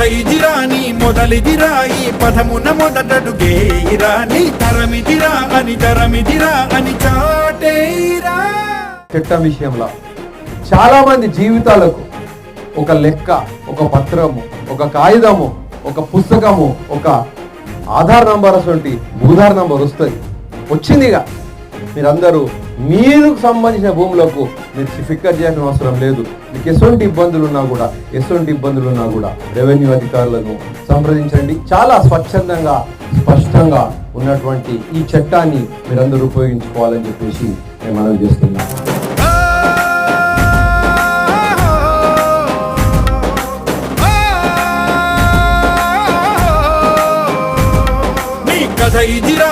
ఇదిరా నీ మొదలిదిరా ఈ పదమున మొదటడుగేయిరా నీ తరమిదిరా అని తరమిదిరా అని చాటేరా చెట్ట విషయంలో చాలా మంది జీవితాలకు ఒక లెక్క ఒక పత్రము ఒక కాగితము ఒక పుస్తకము ఒక ఆధార్ నంబర్ అసలు భూధార్ నంబర్ వస్తుంది. వచ్చిందిగా. మీరందరూ మీకు సంబంధించిన భూములకు మీరు ఫిక్కర్ చేయాల్సిన అవసరం లేదు. మీకు ఎటువంటి ఇబ్బందులు ఉన్నా కూడా ఎటువంటి ఇబ్బందులు ఉన్నా కూడా రెవెన్యూ అధికారులను సంప్రదించండి. చాలా స్వచ్ఛందంగా స్పష్టంగా ఉన్నటువంటి ఈ చట్టాన్ని మీరందరూ ఉపయోగించుకోవాలని చెప్పేసి నేను మనవి చేస్తున్నాను. కథ ఇదిరా.